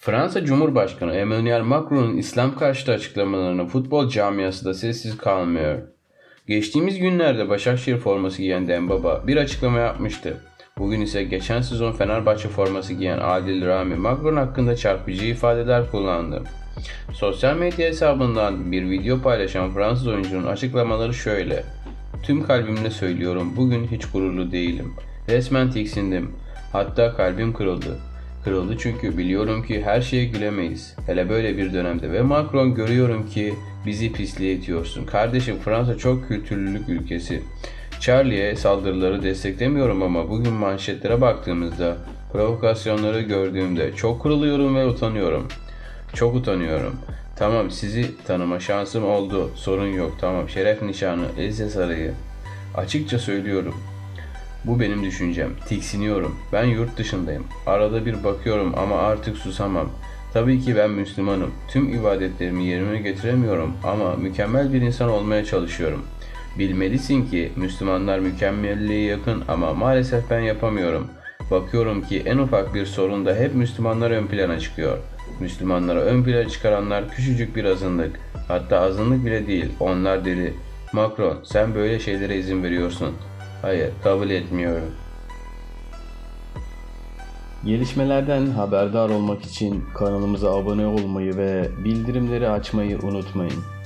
Fransa Cumhurbaşkanı Emmanuel Macron'un İslam karşıtı açıklamalarına futbol camiası da sessiz kalmıyor. Geçtiğimiz günlerde Başakşehir forması giyen Dembaba bir açıklama yapmıştı. Bugün ise geçen sezon Fenerbahçe forması giyen Adil Rami Macron hakkında çarpıcı ifadeler kullandı. Sosyal medya hesabından bir video paylaşan Fransız oyuncunun açıklamaları şöyle. Tüm kalbimle söylüyorum bugün hiç gururlu değilim. Resmen tiksindim. Hatta kalbim kırıldı. Kırıldı çünkü biliyorum ki her şeye gülemeyiz. Hele böyle bir dönemde ve Macron görüyorum ki bizi pisliğe itiyorsun. Kardeşim Fransa çok kültürlülük ülkesi. Charlie'ye saldırıları desteklemiyorum ama bugün manşetlere baktığımızda provokasyonları gördüğümde çok kırılıyorum ve utanıyorum. Çok utanıyorum. Tamam sizi tanıma şansım oldu. Sorun yok. Tamam şeref nişanı, Elize Sarayı. Açıkça söylüyorum. Bu benim düşüncem. Tiksiniyorum. Ben yurt dışındayım. Arada bir bakıyorum ama artık susamam. Tabii ki ben Müslümanım. Tüm ibadetlerimi yerine getiremiyorum ama mükemmel bir insan olmaya çalışıyorum. Bilmelisin ki Müslümanlar mükemmelliğe yakın ama maalesef ben yapamıyorum. Bakıyorum ki en ufak bir sorunda hep Müslümanlar ön plana çıkıyor. Müslümanları ön plana çıkaranlar küçücük bir azınlık. Hatta azınlık bile değil, onlar deli. Macron, sen böyle şeylere izin veriyorsun. Hayır, kabul etmiyorum. Gelişmelerden haberdar olmak için kanalımıza abone olmayı ve bildirimleri açmayı unutmayın.